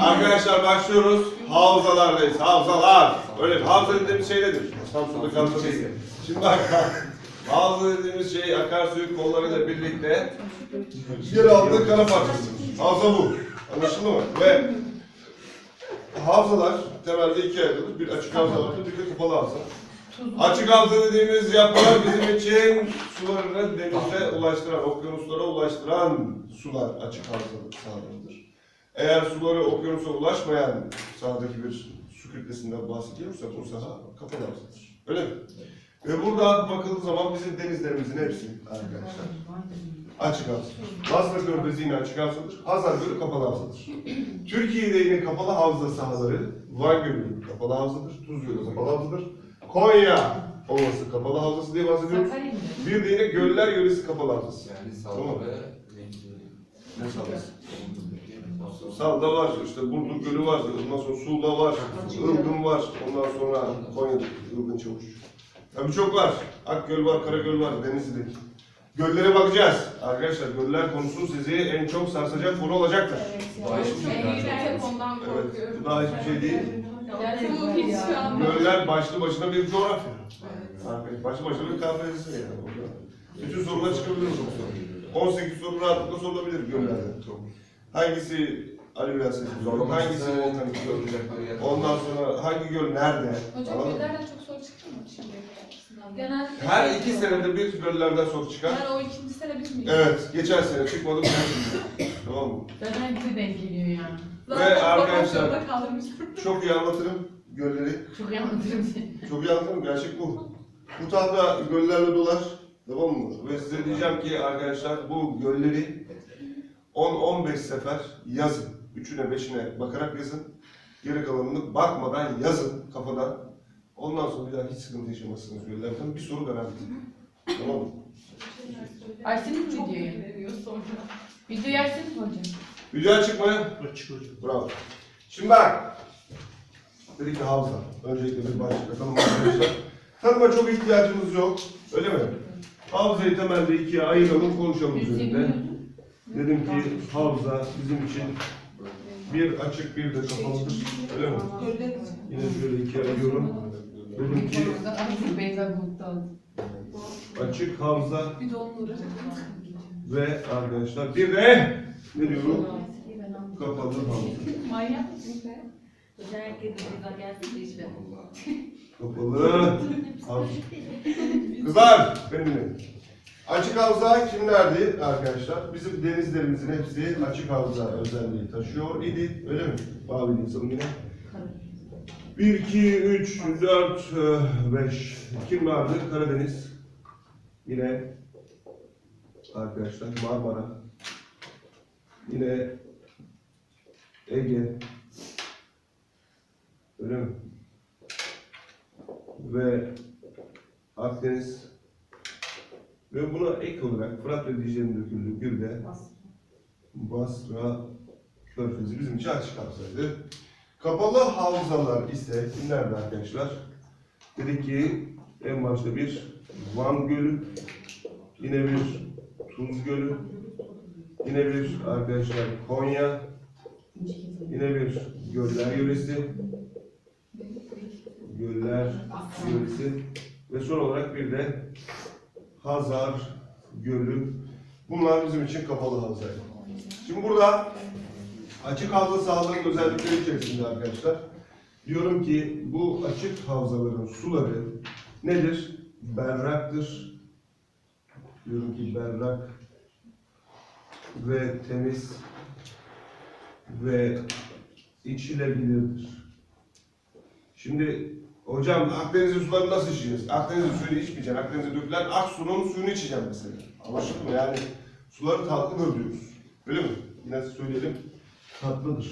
Arkadaşlar başlıyoruz. Havzalardayız. Havzalar. Öyle havza dediğimiz şey nedir? Samsun'da havza değil. Şimdi bak. Havza dediğimiz şey akarsuyu kollarıyla birlikte yer aldığı kara parçası. Havza bu. Anlaşıldı mı? Ve havzalar temelde ikiye ayrılır. Bir açık havza vardır, bir de kapalı havza. Açık havza dediğimiz yapılar bizim için sularını denize ulaştıran, okyanuslara ulaştıran sular açık havza sahalarıdır. Eğer suları okyanusa ulaşmayan sahadaki bir su kütlesinden bahsediyorsak o saha kapalı havzadır. Öyle mi? Ve burada bakıldığı zaman bizim denizlerimizin hepsi arkadaşlar açık havza. Basra Körfezi yine açık havzadır. Hazar Gölü kapalı havzadır. Türkiye'de yine kapalı havza sahaları Van Gölü kapalı havzadır. Tuz Gölü kapalı havzadır. Konya Ovası kapalı havzası diye bahsediyoruz. Bir de yine Göller Yöresi kapalı havzası. Yani Tamam. salda ve Ne sallası? Salda var, işte Burdur Gölü var, ondan sonra Suğla var, Ilgın var, ondan sonra Konya'da Ilgın Çavuş. Tabii çok var. Akgöl var, Karagöl var, Denizli'deki. Göllere bakacağız. Arkadaşlar göller konusu sizi en çok sarsacak konu olacaktır. Daha hiçbir şey ondan Evet, korkuyorum. bu daha hiçbir şey değil. Bu hiç şu an Göller başlı başına bir coğrafya. Arkadaşlar başlı başına bir kahvesi yani. orada. Bütün sorular çıkabilir bu soru. 18 soru rahatlıkla sorulabilir göllerden. Hangisi Ali Biraz Sessiz Göl, hangisi Volkanik Göl, ondan sonra hangi göl nerede? Hocam Anladın mı? göllerden çok soru çıktı mı kadar? Genelde Her iki senede bir göllerden soru çıkar. Yani o ikinci sene biz miyiz? Evet, geçen sene çıkmadı bu sene çıktı. Tamam mı? Zaten bize denk geliyor yani. Ve arkadaşlar-. Çok iyi anlatırım gölleri. Çok iyi anlatırım seni. Çok iyi anlatırım, gerçek bu. Bu tahta göllerle dolar. Tamam mı? Ve size diyeceğim ki arkadaşlar bu gölleri 10-15 sefer yazın. Üçüne beşine bakarak yazın. Geri kalanını bakmadan yazın kafadan. Ondan sonra bir daha hiç sıkıntı yaşamazsınız göllerden. Bir soru garanti. Tamam mı? Açtınız mı videoyu? Videoyu açtınız mı hocam? Video açık mı? Açık hocam. Bravo. Şimdi bak. Dedik ki havza. Öncelikle bir başlatalım arkadaşlar. Tanıma çok ihtiyacımız yok. Öyle mi? Havzayı temelde ikiye ayıralım, konuşalım üzerinde. Dedim ki havza bizim için bir açık bir de kapalıdır. Öyle mi? Yine şöyle ikiye ayırıyorum. Dedim ki açık havza de ve arkadaşlar bir de ne diyorum? Kapalı havza. Manyak mısın be? Kapalı havza. Kızlar benimle. Açık havza kimlerdi arkadaşlar? Bizim denizlerimizin hepsi açık havza özelliği taşıyor idi. Öyle mi? Babil yazalım yine. 1, 2, 3, 4, 5. Kim vardı? Karadeniz. Yine arkadaşlar Marmara. Yine Ege. Öyle mi? Ve Akdeniz ve buna ek olarak Fırat ve Dicle'nin döküldüğü bir de Basra Körfezi bizim için açık havzaydı. Kapalı havzalar ise kimlerdi arkadaşlar? Dedik ki en başta bir Van Gölü, yine bir Tuz Gölü, yine bir arkadaşlar Konya, yine bir Göller Yöresi, Göller Yöresi ve son olarak bir de Hazar Gölü. Bunlar bizim için kapalı havzaydı. Şimdi burada açık havza sahalarının özellikleri içerisinde arkadaşlar diyorum ki bu açık havzaların suları nedir? Berraktır. Diyorum ki berrak ve temiz ve içilebilirdir. Şimdi hocam Akdeniz'in sularını nasıl içeceğiz? Akdeniz'in suyunu içmeyeceksin. Akdeniz'e dökülen Aksu'nun suyunu içeceksin mesela. Anlaşıldı mı? Yani suları tatlıdır diyoruz. Öyle mi? Yine söyleyelim. Tatlıdır.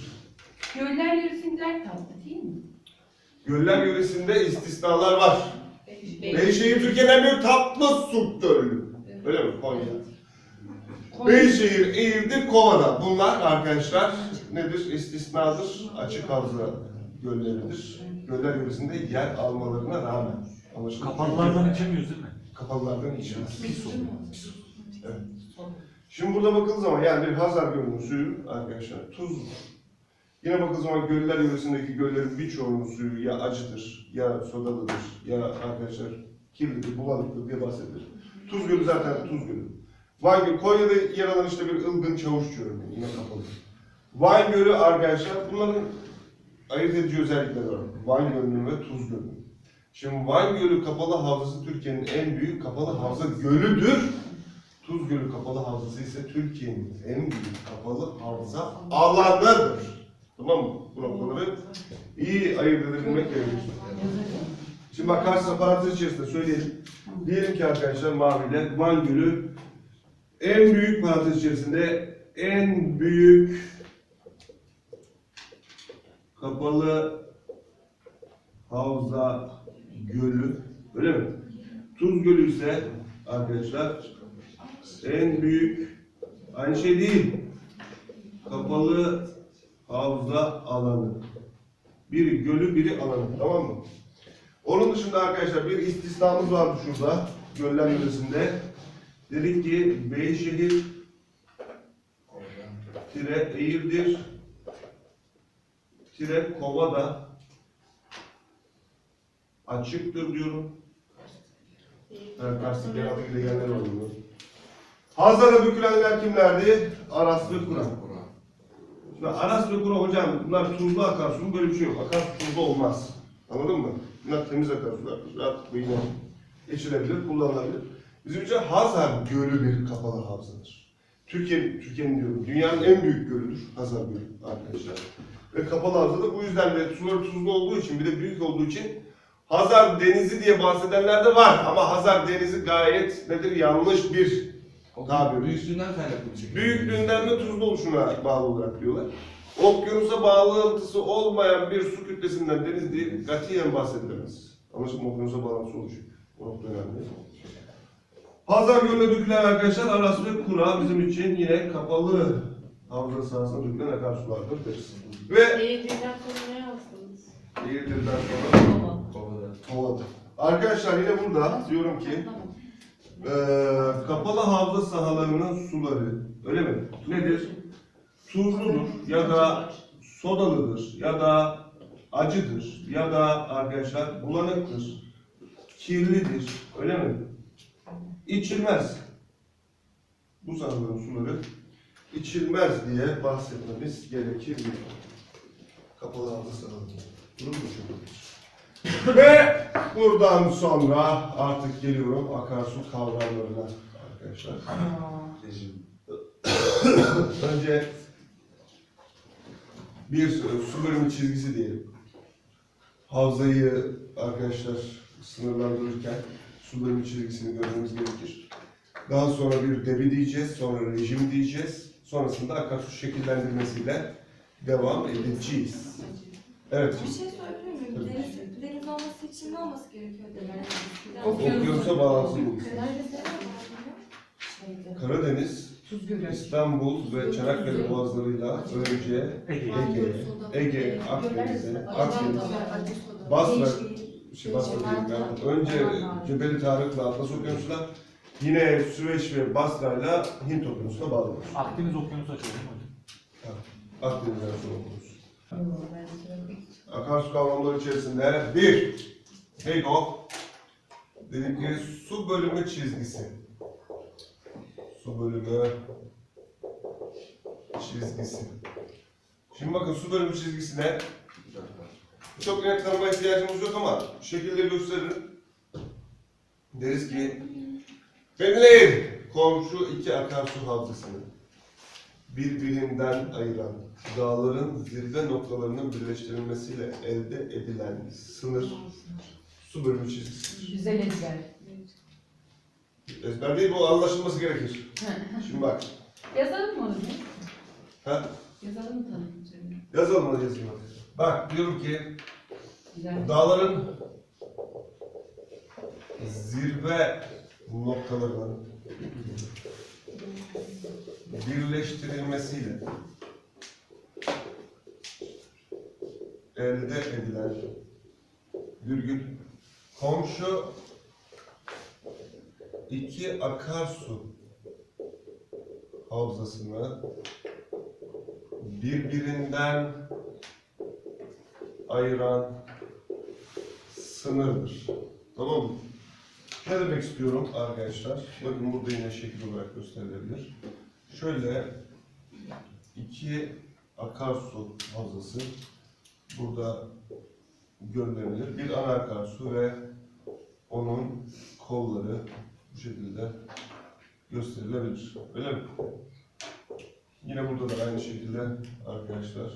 Göller yörüsündeler tatlı değil mi? Göller yöresinde istisnalar var. Beyşehir Türkiye'nin en büyük tatlı su gölü. Öyle mi? Konya. Beyşehir, Eğirdir, Kovada. Bunlar arkadaşlar nedir? İstisnadır. Açık havza gölleridir. Göller yöresinde yer almalarına rağmen. Anlaşıldı? Kapalılardan içemiyoruz değil mi? Kapalılardan içmez. Pis olur. Evet. Şimdi burada bakıldığı zaman yani bir Hazar Gölü'nün suyu arkadaşlar tuz Yine bakıldığı zaman göller yöresindeki göllerin birçoğunun suyu ya acıdır, ya sodalıdır, ya arkadaşlar kirlidir, bulanıktır diye bahsedilir. Tuz Gölü zaten Tuz Gölü. Van Gölü, Konya'da yer alan işte bir ılgın çavuş örneği, yine kapalı. Van Gölü arkadaşlar, bunların ayırt edici özellikleri var. Van Gölü'nün ve Tuz Gölü'nün. Şimdi Van Gölü Kapalı Havzası Türkiye'nin en büyük kapalı havza gölüdür. Tuz Gölü Kapalı Havzası ise Türkiye'nin en büyük kapalı havza alanıdır. Tamam mı? Bu noktaları iyi ayırt edebilmek gerekiyor. Şimdi bak karşısına parantez içerisinde söyleyelim. Diyelim ki arkadaşlar maviyle Van Gölü en büyük parantez içerisinde en büyük kapalı havza gölü öyle mi? Tuz Gölü ise arkadaşlar en büyük aynı şey değil. Kapalı havza alanı. Biri gölü, biri alanı. Tamam mı? Onun dışında arkadaşlar bir istisnamız vardı şurada. Göller yöresinde. Dedik ki Beyşehir tire Eğirdir tire Kovada açıktır diyorum. Evet, Kars'ta genelde gelenler oluyor. Hazara dökülenler kimlerdi? Aras ve Kur'an. Şimdi Aras ve Kura hocam bunlar tuzlu akarsu? Böyle bir şey yok. Akarsu tuzlu olmaz. Anladın mı? Bunlar temiz akarsular. Rahatlıkla yine içilebilir, kullanılabilir. Bizim için Hazar Gölü bir kapalı havzadır. Türkiye, Türkiye'nin diyorum, dünyanın en büyük gölüdür Hazar Gölü arkadaşlar. Ve kapalı havzadır. Bu yüzden de suları tuzlu olduğu için, bir de büyük olduğu için Hazar Denizi diye bahsedenler de var. Ama Hazar Denizi gayet nedir? Yanlış bir Tabii. Büyüklüğünden kaynaklı bir. Büyüklüğünden ve tuzlu oluşuna bağlı olarak diyorlar. Okyanusa bağlantısı olmayan bir su kütlesinden deniz değil, katiyen bahsedilemez. Anlaşılma okyanusa bağlantısı oluşuyor. O nokta önemli. Hazar Gölü'ne dökülen arkadaşlar Aras ve Kura bizim için yine kapalı havza sahasına dökülen akarsulardır deriz. Ve Eğitimden sonra ne yaptınız? Eğirdir'den sonra Kovada. Kovada. Arkadaşlar yine burada diyorum ki eee kapalı havza sahalarının suları öyle mi? Nedir? Tuzludur ya da sodalıdır ya da acıdır ya da arkadaşlar bulanıktır, kirlidir öyle mi? İçilmez. Bu sahaların suları içilmez diye bahsetmemiz gerekir mi? Kapalı havza sahaları. Bunu mu düşünüyoruz? Ve buradan sonra artık geliyorum akarsu kavramlarına arkadaşlar. Rejim. Önce bir su bölümü çizgisi diyelim. Havzayı arkadaşlar sınırlandırırken su bölümü çizgisini görmemiz gerekir. Daha sonra bir debi diyeceğiz, sonra rejim diyeceğiz. Sonrasında akarsu şekillendirmesiyle devam edeceğiz. Evet. Bir şey sorabilir miyim? Deniz, deniz olması için ne olması gerekiyor demek? Okyanusa bağlantılı. Nerede Karadeniz. İstanbul ve Çanakkale boğazlarıyla önce Ege, Ege, Akdeniz'e, Akdeniz, Basra, şey Basra diyeyim ben. Önce Cebeli Tarık'la Atlas Okyanusu'na, yine Süveyş ve Basra'yla Hint Okyanusu'na bağlanır. Akdeniz Okyanusu mi hocam? Akdeniz'den sonra okuruz. Akarsu kavramları içerisinde bir, neydi o? Dedik ki su bölümü çizgisi. Su bölümü çizgisi. Şimdi bakın su bölümü çizgisine çok net tanıma ihtiyacımız yok ama şekilleri gösteririm. Deriz ki belirleyin komşu iki akarsu havzasını birbirinden ayıran dağların zirve noktalarının birleştirilmesiyle elde edilen sınır su bölümü çizgisidir. Güzel ezber. Ezber değil bu anlaşılması gerekir. Şimdi bak. Yazalım mı onu? Ha? Yazalım mı tanıtım? Yazalım hadi yazayım. Bak diyorum ki Güzel. dağların zirve noktalarının birleştirilmesiyle elde edilen virgül komşu iki akarsu havzasını birbirinden ayıran sınırdır. Tamam mı? Ne demek istiyorum arkadaşlar? Bakın burada yine şekil olarak gösterilebilir. Şöyle iki akarsu havzası burada görülebilir. Bir ana akarsu ve onun kolları bu şekilde gösterilebilir. Öyle mi? Yine burada da aynı şekilde arkadaşlar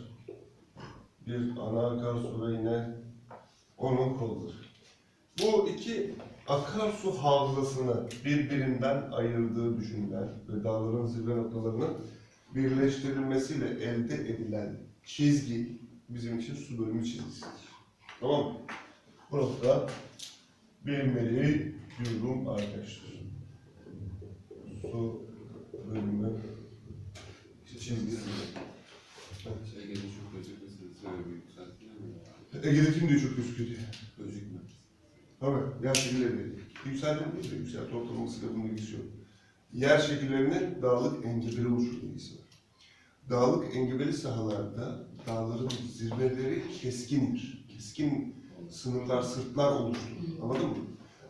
bir ana akarsu ve yine onun kolları. Bu iki akarsu havzasını birbirinden ayırdığı düşünülen ve dağların zirve noktalarının birleştirilmesiyle elde edilen çizgi bizim için su bölümü çizgisidir. Tamam mı? Bu nokta bilinmeli diyorum arkadaşlar. Su bölümü çizgisi. Ege'de çok mi? Ege'de kim diyor çok gözüküyor diye. Gözükmüyor. Tabii, yer şekilleri. Yükseldim değil de yükselti ortalamasıyla bunun ilgisi yok. Yer şekillerinin dağlık engebeli oluşuyla ilgisi var. Dağlık engebeli sahalarda dağların zirveleri keskindir. Keskin sınırlar, sırtlar oluşturur. Anladın mı?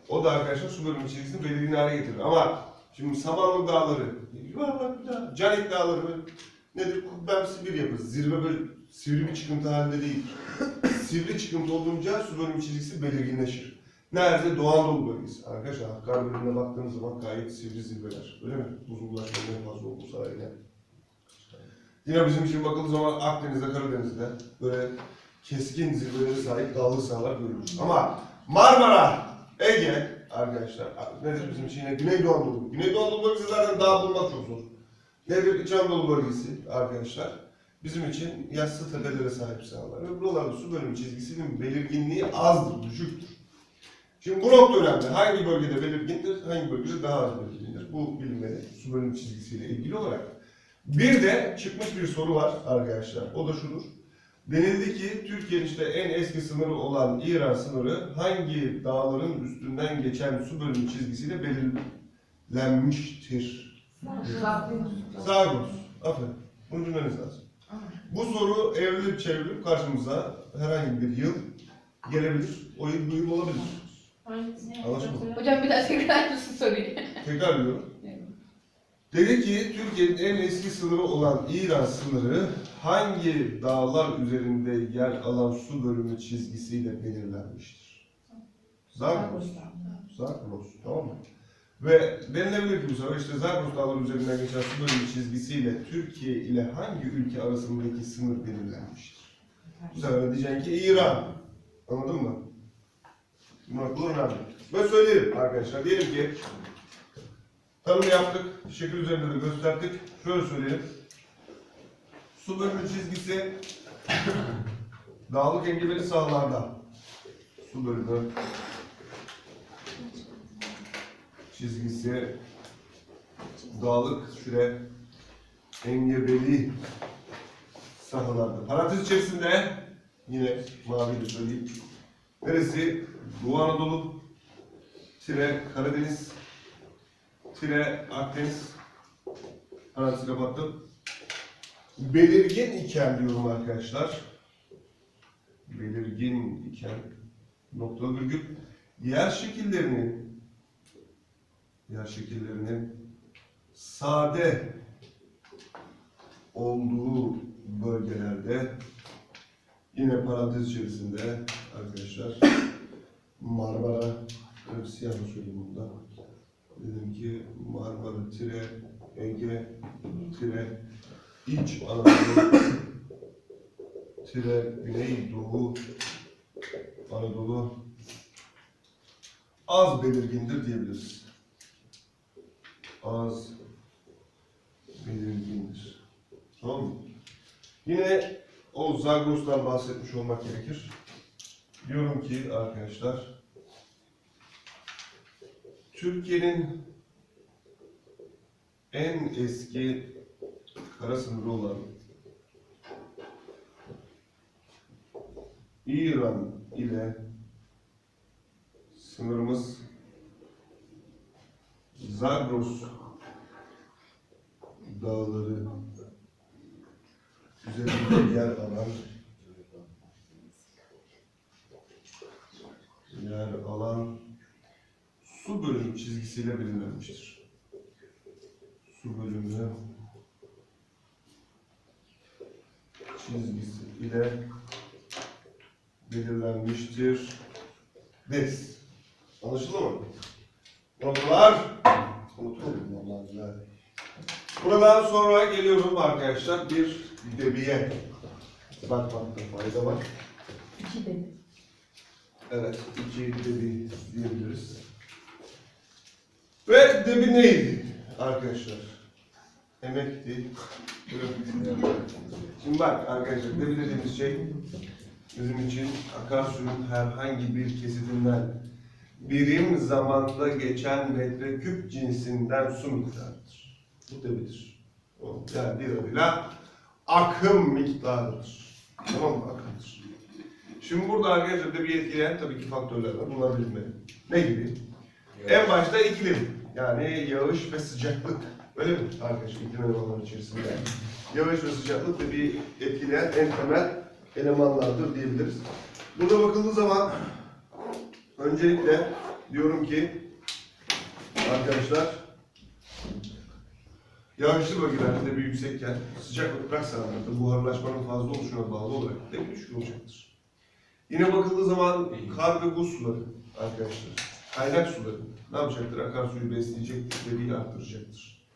O da arkadaşlar su bölümü çizgisini belirgin hale getirir. Ama şimdi Samanlı dağları, yuvarlak bir dağ, Canik dağları nedir? Kubbemsi bir yapı. Zirve böyle sivri bir çıkıntı halinde değil. Sivri çıkıntı olduğunca su bölümü çizgisi belirginleşir. Nerede? Doğu Anadolu bölgesi. Arkadaşlar Hakkari bölümüne baktığınız zaman gayet sivri zirveler. Öyle mi? Buzul ulaşmanın en fazla olduğu sahile. Yine bizim için bakıldığı zaman Akdeniz'de, Karadeniz'de böyle keskin zirvelere sahip dağlı sahalar görülür. Ama Marmara, Ege arkadaşlar nedir bizim için yine Güneydoğu Anadolu. Güneydoğu Anadolu bölgesi zaten dağ bulmak çok zor. Nedir İç Anadolu bölgesi arkadaşlar? Bizim için yassı tepelere sahip sahalar. Ve buralarda su bölümü çizgisinin belirginliği azdır, düşüktür. Şimdi bu nokta önemli. Hangi bölgede belirgindir, hangi bölgede daha az belirgindir? Bu bilinmeli su bölümü çizgisiyle ilgili olarak. Bir de çıkmış bir soru var arkadaşlar. O da şudur. Denildi ki Türkiye'nin işte en eski sınırı olan İran sınırı hangi dağların üstünden geçen su bölümü çizgisiyle belirlenmiştir? Zagros. Aferin. Bunu bilmeniz lazım. Bu soru evrilip çevrilip karşımıza herhangi bir yıl gelebilir. O yıl bu yıl olabilir. Anlaşıldı. Hocam bir daha tekrar mısın soruyu? Tekrar diyorum. Dedi ki Türkiye'nin en eski sınırı olan İran sınırı hangi dağlar üzerinde yer alan su bölümü çizgisiyle belirlenmiştir? Zagros. Zagros. Tamam mı? Ve denilebilir ki bu sefer işte Zagros dağları üzerinden geçen su bölümü çizgisiyle Türkiye ile hangi ülke arasındaki sınır belirlenmiştir? Bu sefer diyeceksin ki İran. Anladın mı? Bu önemli. Ve söyleyelim arkadaşlar. Diyelim ki Tanımı yaptık, şekil üzerinde de gösterdik. Şöyle söyleyelim. Su bölümü çizgisi dağlık engebeli sahalarda su bölümü çizgisi dağlık süre engebeli sahalarda. Parantez içerisinde yine mavi de söyleyeyim. Neresi? Doğu Anadolu, tire Karadeniz, tire Akdeniz parantezi kapattım. Belirgin iken diyorum arkadaşlar. Belirgin iken noktalı virgül yer şekillerinin yer şekillerinin sade olduğu bölgelerde yine parantez içerisinde arkadaşlar Marmara evet, siyah da söyleyeyim burada. Dedim ki Marmara tire Ege tire İç Anadolu tire Güneydoğu Anadolu az belirgindir diyebiliriz. Az belirgindir. Tamam mı? Yine o Zagros'tan bahsetmiş olmak gerekir. Diyorum ki arkadaşlar Türkiye'nin en eski kara sınırı olan İran ile sınırımız Zagros dağları üzerinde yer alan yer alan su bölüm çizgisiyle belirlenmiştir. Su bölümü çizgisi ile belirlenmiştir. Deriz. Anlaşıldı mı? Noktalar. Unutmayın vallahi. Buradan sonra geliyorum arkadaşlar bir debiye. Bakmakta fayda var. İki dedi. Evet, iki debi diyebiliriz. Ve debi neydi arkadaşlar? Emekti. Şimdi bak arkadaşlar, debi dediğimiz şey bizim için akarsuyun herhangi bir kesitinden birim zamanda geçen metreküp cinsinden su miktarıdır. Bu debidir. O yani bir adıyla akım miktarıdır. Tamam mı? Akımdır. Şimdi burada arkadaşlar da bir etkileyen tabii ki faktörler var. Bunları bilmeli. Ne gibi? En başta iklim. Yani yağış ve sıcaklık. Öyle mi arkadaşlar iklim elemanları içerisinde? Yağış ve sıcaklık da bir etkileyen en temel elemanlardır diyebiliriz. Burada bakıldığı zaman öncelikle diyorum ki arkadaşlar yağışlı bölgelerde bir yüksekken sıcak toprak sahalarında buharlaşmanın fazla oluşuna bağlı olarak da bir düşük olacaktır. Yine bakıldığı zaman kar ve buz suları arkadaşlar, kaynak suları ne yapacaktır? Akarsuyu besleyecektir, debiyi arttıracaktır.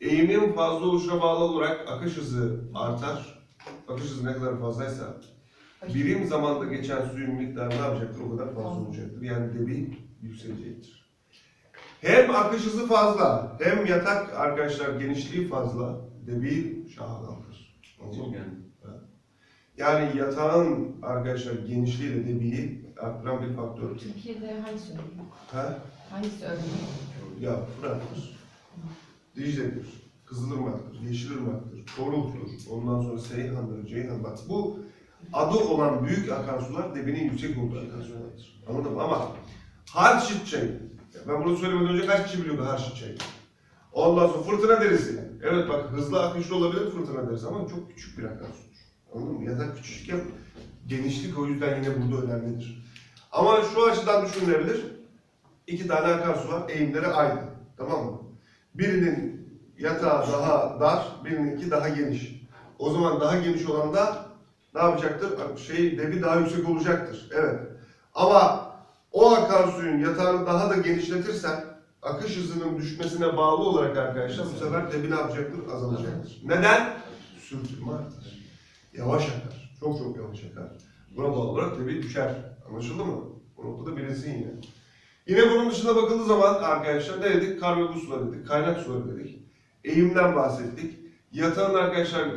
Eğimin fazla oluşuna bağlı olarak akış hızı artar. Akış hızı ne kadar fazlaysa birim zamanda geçen suyun miktarı ne yapacaktır? O kadar fazla olacaktır. Yani debi yükselecektir. Hem akış hızı fazla, hem yatak arkadaşlar genişliği fazla, debi mı? Yani Yani yatağın arkadaşlar genişliği de debiyi arttıran bir faktör. Türkiye'de hangisi örneği? Ha? Hangisi örneği? Ya Fırat'tır, Dicle'dir, Kızılırmak'tır, Yeşilırmak'tır, Çoruh'tur, ondan sonra Seyhan'dır, Ceyhan. Bak bu adı olan büyük akarsular debinin yüksek olduğu akarsulardır. Anladın mı? Ama Harçit çayı. Ben bunu söylemeden önce kaç kişi biliyordu Harçit çayı? Ondan sonra fırtına derisi. Evet bak hızlı akışlı olabilir fırtına derisi ama çok küçük bir akarsudur. Anladın mı? Yatak küçükken genişlik o yüzden yine burada önemlidir. Ama şu açıdan düşünülebilir. İki tane akarsu var, eğimleri aynı. Tamam mı? Birinin yatağı daha dar, birininki daha geniş. O zaman daha geniş olan da ne yapacaktır? Şey, debi daha yüksek olacaktır. Evet. Ama o akarsuyun yatağını daha da genişletirsen, akış hızının düşmesine bağlı olarak arkadaşlar bu sefer debi ne yapacaktır? Azalacaktır. Neden? Sürtünme artar. Yavaş akar. Çok çok yavaş akar. Buna bağlı olarak debi düşer. Anlaşıldı mı? Bu noktada bilinsin yine. Yine bunun dışında bakıldığı zaman arkadaşlar ne dedik? Kar ve buz suları dedik, kaynak suları dedik. Eğimden bahsettik. Yatağın arkadaşlar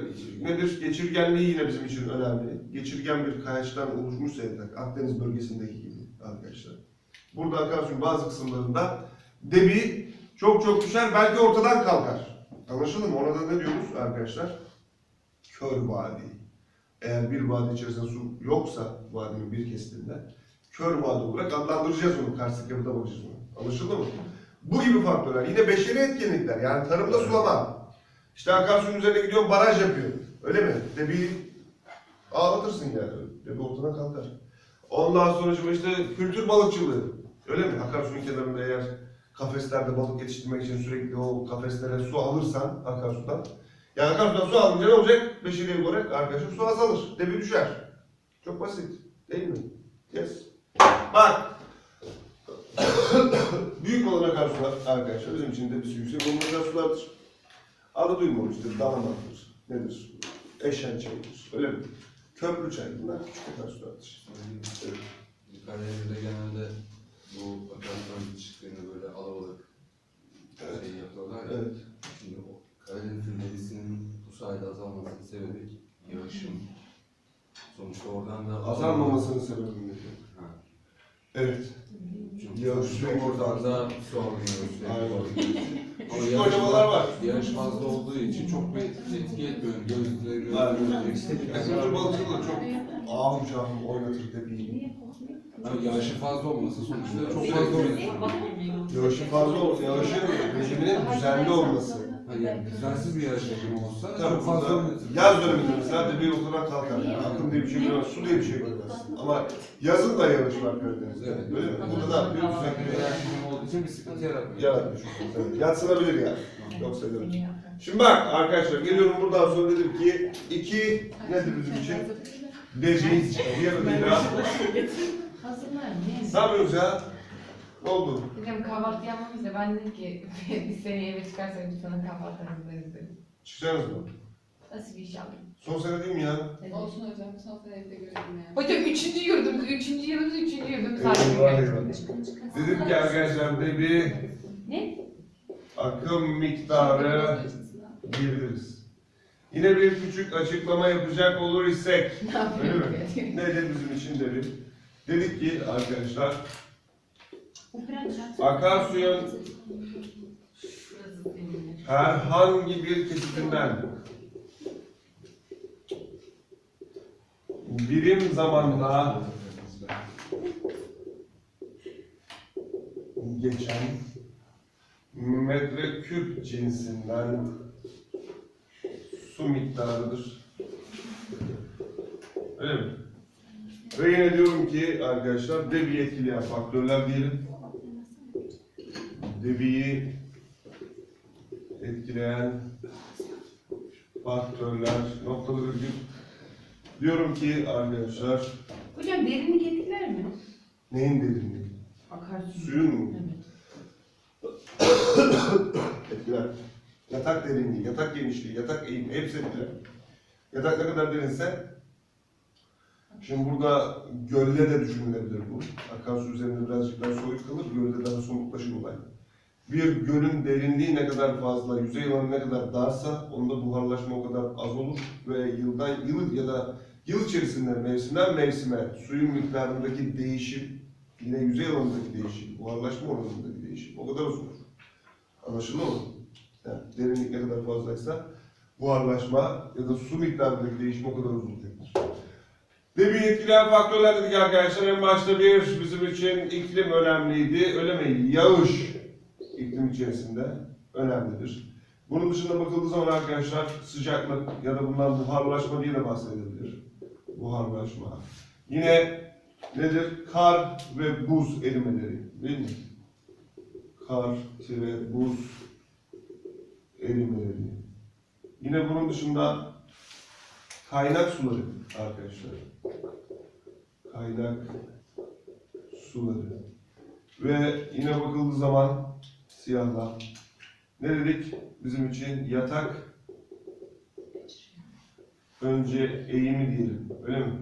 nedir? Geçirgenliği yine bizim için önemli. Geçirgen bir kayaçtan oluşmuşsa yatak, Akdeniz bölgesindeki gibi arkadaşlar. Burada akarsuyun bazı kısımlarında debi çok çok düşer, belki ortadan kalkar. Anlaşıldı mı? Ona da ne diyoruz arkadaşlar? Kör vadi. Eğer bir vadi içerisinde su yoksa vadinin bir kesitinde kör vadi olarak adlandıracağız onu. Karstik yapıda bakacağız ona. Anlaşıldı mı? Bu gibi faktörler. Yine beşeri etkinlikler. Yani tarımda sulama. İşte akarsuyun üzerine gidiyor baraj yapıyor. Öyle mi? Debi ağlatırsın yani. Debi ortadan kalkar. Ondan sonra işte kültür balıkçılığı. Öyle mi? Akarsuyun kenarında eğer kafeslerde balık yetiştirmek için sürekli o kafeslere su alırsan akarsudan. Yani akarsudan su alınca ne olacak? Beşeri olarak arkadaşım su azalır. Debi düşer. Çok basit. Değil mi? Yes. Bak. Büyük olan akarsular arkadaşlar bizim için de bir yüksek olan akarsulardır. Adı duymamıştır, dalamandır, nedir? Eşen çayıdır, öyle mi? Köprü çayı, bunlar küçük akarsulardır. Evet. Karadeniz'de genelde bu akarsuların bitişiklerine böyle alabalık Evet. şey yapıyorlar ya. Evet. Şimdi o Karadeniz'in debisinin bu sayede azalmasının sebebi yağışın. Sonuçta oradan da Azalmamasının sebebi nedir? Ha. Evet. Çünkü Yağış oradan da su alınıyor Aynen. Küçük oynamalar var. Yağış fazla olduğu için çok bir etki etmiyor. Gözleri gözleri. Balıkçılığı da çok ahım şahım oynatır debiyi. Ama yağışın fazla olması sonuçta çok fazla oluyor. Yağışın fazla ol, yağışın rejiminin düzenli olması. Düzensiz bir yağış akımı olsa Tabii çok fazla burada oynatır. yaz döneminde mesela debi ortadan kalkar. Yani akım diye bir şey görmez, su diye bir şey görmez. Ama yazın da yağış var Karadeniz'de. Evet. Öyle mi? Burada ne yapıyor? Düzenli bir akımı olduğu için bir sıkıntı yaratmıyor. yaratmış. Evet, Yatsınabilir yani. Yoksa edemez. Şimdi bak arkadaşlar geliyorum buradan sonra dedim ki iki nedir bizim için? Deceğiz. Diğer adıyla. Hazırlar mı? Ne yapıyoruz ya? Oldu? Hocam kahvaltı yapmamız da ben dedim ki biz seni eve çıkarsak biz sana kahvaltı hazırlarız dedim. Çıkacaksınız mı? Nasıl bir iş yaptın? Son sene değil mi ya? Evet. Olsun hocam. Son sene evde görelim yani. Hocam üçüncü yurdumuz, üçüncü yılımız, üçüncü yurdumuz. Eyvah, Harika eyvah. gerçekten. Dedim ki arkadaşlar de bir Ne? akım miktarı diyebiliriz. Yine bir küçük açıklama yapacak olur isek. Ne Öyle mi? yapıyorsun? Nedir bizim için de bir? Dedik ki arkadaşlar akarsuyun herhangi bir kesitinden birim zamanda geçen metreküp cinsinden su miktarıdır. Öyle mi? Ve yine diyorum ki arkadaşlar debi etkileyen faktörler diyelim. Debiyi etkileyen faktörler noktalı virgül. Diyorum ki arkadaşlar Hocam derinlik etkiler mi? neyin derinliği? Akarsu. Suyun mu? Evet. Etkiler. Yatak derinliği, yatak genişliği, yatak eğimi hepsi etkiler. Yatak ne kadar derinse Şimdi burada gölde de düşünülebilir bu. Akarsu üzerinde birazcık daha soyut kalır, gölde daha somutlaşır olay. Bir gölün derinliği ne kadar fazla, yüzey alanı ne kadar darsa, onda buharlaşma o kadar az olur ve yıldan yıl ya da yıl içerisinde mevsimden mevsime suyun miktarındaki değişim, yine yüzey alanındaki değişim, buharlaşma oranındaki değişim o kadar olur. Anlaşıldı mı? Yani derinlik ne kadar fazlaysa buharlaşma ya da su miktarındaki değişim o kadar az olacaktır. Debi etkileyen faktörler dedik arkadaşlar. En başta bir bizim için iklim önemliydi. Öyle mi? Yağış iklim içerisinde önemlidir. Bunun dışında bakıldığı zaman arkadaşlar sıcaklık ya da bundan buharlaşma diye de bahsedilebilir. Buharlaşma. Yine nedir? Kar ve buz erimeleri. Değil mi? Kar, tire, buz erimeleri. Yine bunun dışında kaynak suları arkadaşlar. Kaynak suları. Ve yine bakıldığı zaman siyahla ne dedik bizim için yatak önce eğimi diyelim öyle mi?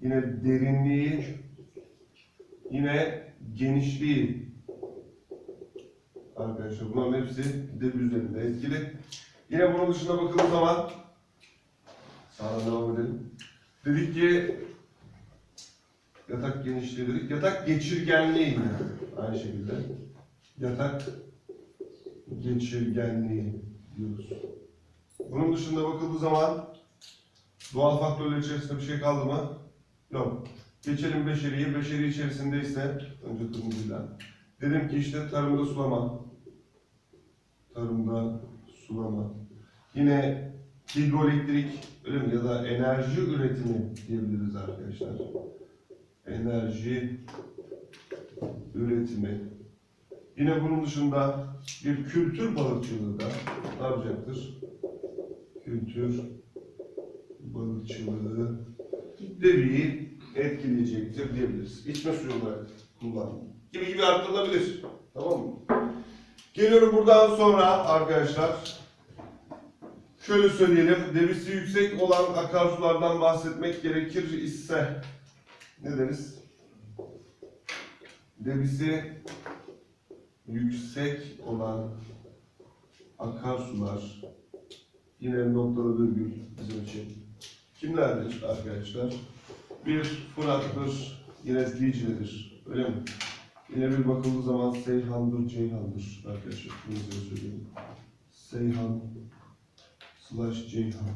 Yine derinliği yine genişliği arkadaşlar bunların hepsi de üzerinde etkili. Yine bunun dışında bakıldığı zaman sağdan devam edelim. Dedik ki yatak genişliği dedik. Yatak geçirgenliği yine aynı şekilde. Yatak geçirgenliği diyoruz. Bunun dışında bakıldığı zaman doğal faktörler içerisinde bir şey kaldı mı? Yok. Geçelim beşeriye. Beşeri içerisinde ise önce kırmızıyla. Dedim ki işte tarımda sulama. Tarımda sulama. Yine hidroelektrik öyle mi? ya da enerji üretimi diyebiliriz arkadaşlar. Enerji üretimi. Yine bunun dışında bir kültür balıkçılığı da ne yapacaktır? Kültür balıkçılığı deviyi etkileyecektir diyebiliriz. İçme suyu olarak kullanım. Gibi gibi arttırılabilir. Tamam mı? Geliyorum buradan sonra arkadaşlar. Şöyle söyleyelim, debisi yüksek olan akarsulardan bahsetmek gerekir ise ne deriz? Debisi yüksek olan akarsular yine noktalı virgül bizim için kimlerdir arkadaşlar? Bir Fırat'tır, yine Dicle'dir. Öyle mi? Yine bir bakıldığı zaman Seyhan'dır, Ceyhan'dır arkadaşlar. Bunu söyleyeyim. Seyhan slash Ceyhan.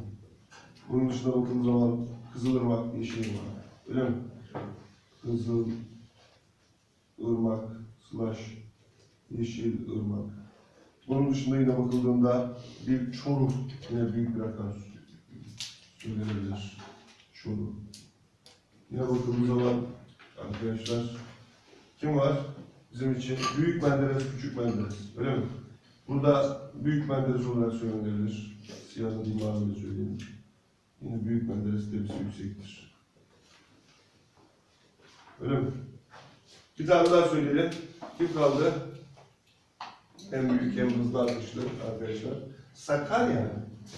Bunun dışında bakıldığı zaman Kızılırmak diye şey var. Öyle mi? Kızıl Irmak slash Yeşil Irmak. Bunun dışında yine bakıldığında bir Çoruh, yine büyük bir akarsu söylenebilir. Çoruh. Yine bakıldığı zaman arkadaşlar kim var? Bizim için Büyük Menderes, Küçük Menderes. Öyle mi? Burada Büyük Menderes olarak söylenebilir. Siyahlı değil maviyle söyleyeyim. Yine Büyük Menderes debisi yüksektir. Öyle mi? Bir tane daha söyleyelim. Kim kaldı? Hem büyük hem hızlı atışlı arkadaşlar. Sakarya.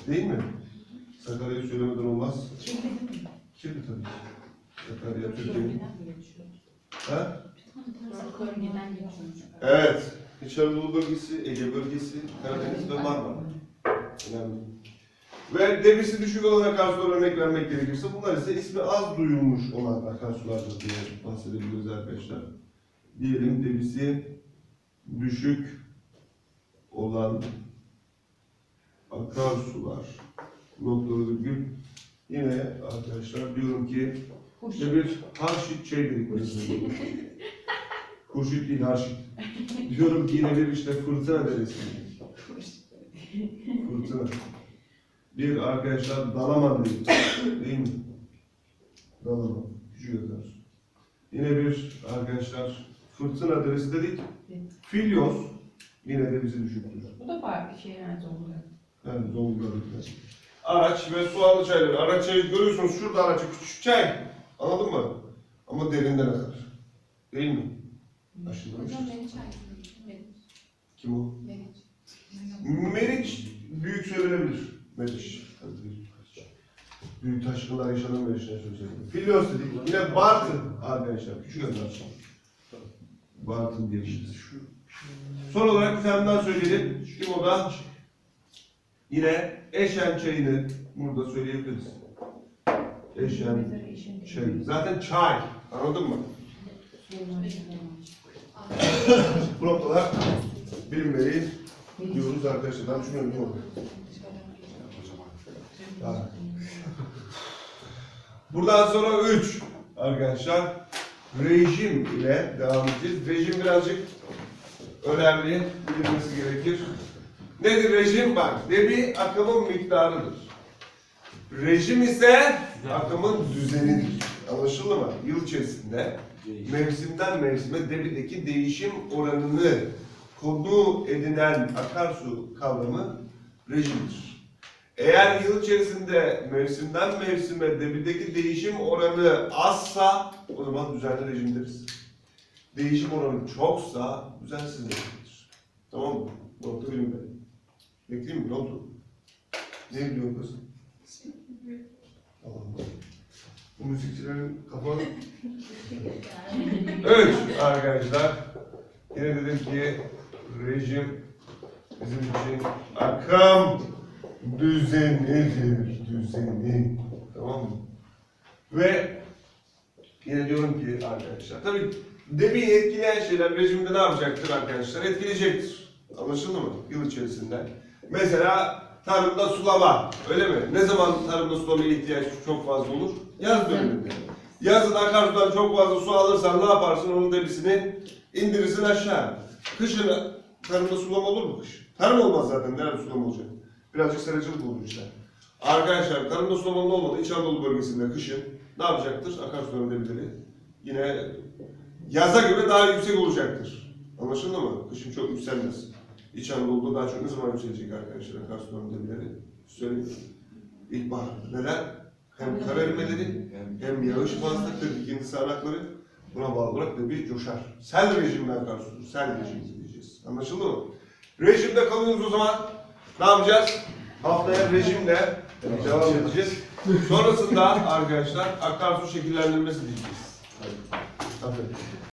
Değil mi? Sakarya'yı söylemeden olmaz. Kirli tabii ki. Sakarya Türkiye'nin. Ha? Evet. İç Anadolu bölgesi, Ege bölgesi, Karadeniz ve Marmara. Önemli. Ve debisi düşük olan akarsulara örnek vermek gerekirse bunlar ise ismi az duyulmuş olan akarsulardır diye bahsedebiliriz arkadaşlar. Diyelim debisi düşük olan akarsular noktalı virgül yine arkadaşlar diyorum ki işte bir harşit şey birikmesi. Kurşit değil harşit. Diyorum ki yine bir işte fırtına deresi. Fırtına. Bir arkadaşlar Dalaman değil. Değil mi? Dalaman. Küçük akarsu. Yine bir arkadaşlar fırtına deresi dedik. Filyos. Yine de bizi düşüktür. Bu da farklı şey yani oluyor. Yani Zonguldak'ta. Araç ve suallı çayları. Araç çayı görüyorsunuz şurada araç küçük çay. Anladın mı? Ama derinden akar. Değil mi? Aşılamış. Hocam beni çağırdınız. Beni. Kim o? Beni. Meriç büyük söylenebilir. Meriç. Büyük taşkınlar yaşanan Meriç'ine söz ediyorum. Filyos dedik. Yine Bartın arkadaşlar. Küçük adlar. Bartın diyebiliriz. Son olarak bir tane daha söyleyelim. Kim o da? Yine Eşen çayını burada söyleyebiliriz. Eşen çay. Zaten çay. Anladın mı? Bu noktalar bilinmeli diyoruz arkadaşlar. Ben düşünüyorum değil mi? Buradan sonra 3 arkadaşlar rejim ile devam edeceğiz. Rejim birazcık önemli, bilinmesi gerekir. Nedir rejim? Bak, debi akımın miktarıdır. Rejim ise akımın düzenidir. Anlaşıldı mı? Yıl içerisinde mevsimden mevsime debideki değişim oranını konu edinen akarsu kavramı rejimdir. Eğer yıl içerisinde mevsimden mevsime debideki değişim oranı azsa o zaman düzenli rejim deriz. Değişim oranı çoksa düzensiz rejimdir. Tamam mı? Bu nokta bilinmeli. Bekleyeyim mi? Ne oldu? Ne biliyorsun kız? Allah'ım. Bu müzikçilerin kafa... evet arkadaşlar. Yine dedim ki rejim bizim için akım düzenidir. Düzeni. Tamam mı? Ve yine diyorum ki arkadaşlar tabii debi etkileyen şeyler rejimde ne yapacaktır arkadaşlar? Etkileyecektir. Anlaşıldı mı? Yıl içerisinde. Mesela tarımda sulama. Öyle mi? Ne zaman tarımda sulamaya ihtiyaç çok fazla olur? Yaz döneminde. Yazın akarsudan çok fazla su alırsan ne yaparsın? Onun debisini indirirsin aşağı. Kışın tarımda sulama olur mu kış? Tarım olmaz zaten. Nerede sulama olacak? Birazcık seracılık olur işte. Arkadaşlar tarımda sulamanın olmadığı İç Anadolu bölgesinde kışın ne yapacaktır? Akarsuların debileri yine yaza göre daha yüksek olacaktır. Anlaşıldı mı? Kışın çok yükselmez. İç Anadolu'da daha çok ne zaman yükselecek arkadaşlar akarsuların debileri? Söyleyeyim. İlkbahar. Neden? Hem kar erimeleri hem yağış fazlalıkları, dikinti sağanakları buna bağlı olarak da bir coşar. Sel rejimden akarsudur. Sel rejimi diyeceğiz. Anlaşıldı mı? Rejimde kalıyoruz o zaman. Ne yapacağız? Haftaya rejimle devam edeceğiz. Sonrasında arkadaşlar akarsu şekillendirmesi diyeceğiz. Aferin.